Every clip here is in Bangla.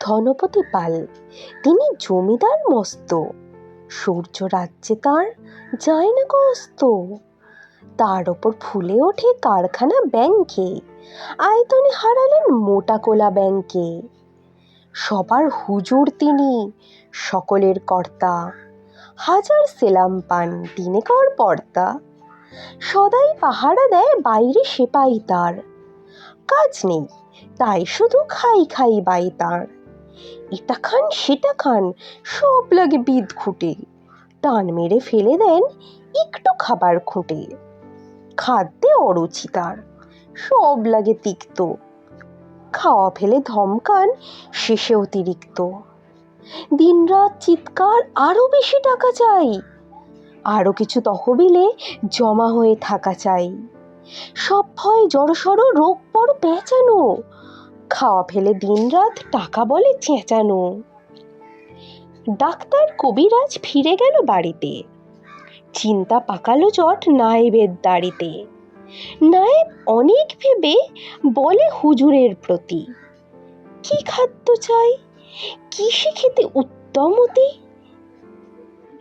ধনপতি পাল। তিনি জমিদার মস্ত। সূর্য রাজ্যে তার যায় না কস্ত তার ওপর ফুলে ওঠে কারখানা ব্যাংকে। আয়তনে হারালেন মোটা কোলা ব্যাংকে। সবার হুজুর তিনি, সকলের কর্তা। হাজার সেলাম পান, দিনে কর পর্দা। সদাই পাহারা দেয়, বাইরে সেপাই তার। কাজ নেই, তাই শুধু খাই খাই বাই তার। এটা খান, সেটা খান, সব লাগে বিদ খুঁটে। টান মেরে ফেলে দেন, একটু খাবার খুঁটে। খাদ্যে অরুচি তার, সব লাগে তিক্ত। খাওয়া ফেলে ধমকান শেষে অতিরিক্ত দিনরাত চিৎকার, আরও বেশি টাকা চাই। আরও কিছু তহবিলে জমা হয়ে থাকা চাই। সব ভয় জড়সড় রোগ বড় পেঁচানো। খাওয়া ফেলে দিনরাত টাকা বলে চেঁচানো। ডাক্তার কবিরাজ ফিরে গেল বাড়িতে। চিন্তা পাকালো জট নায়েবের দাড়িতে। নায়েব অনেক ভেবে বলে হুজুরের প্রতি, কি খাদ্য চাই? কিসে খেতে উত্তমতি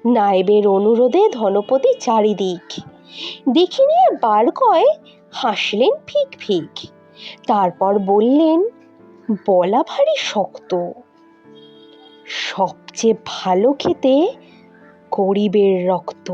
নায়েবের অনুরোধে ধনপতি চারিদিক দেখে নিয়ে বার কয় হাসলেন ফিক ফিক। তারপর বললেন বলা ভারী শক্ত। সবচেয়ে ভালো খেতে গরিবের রক্ত।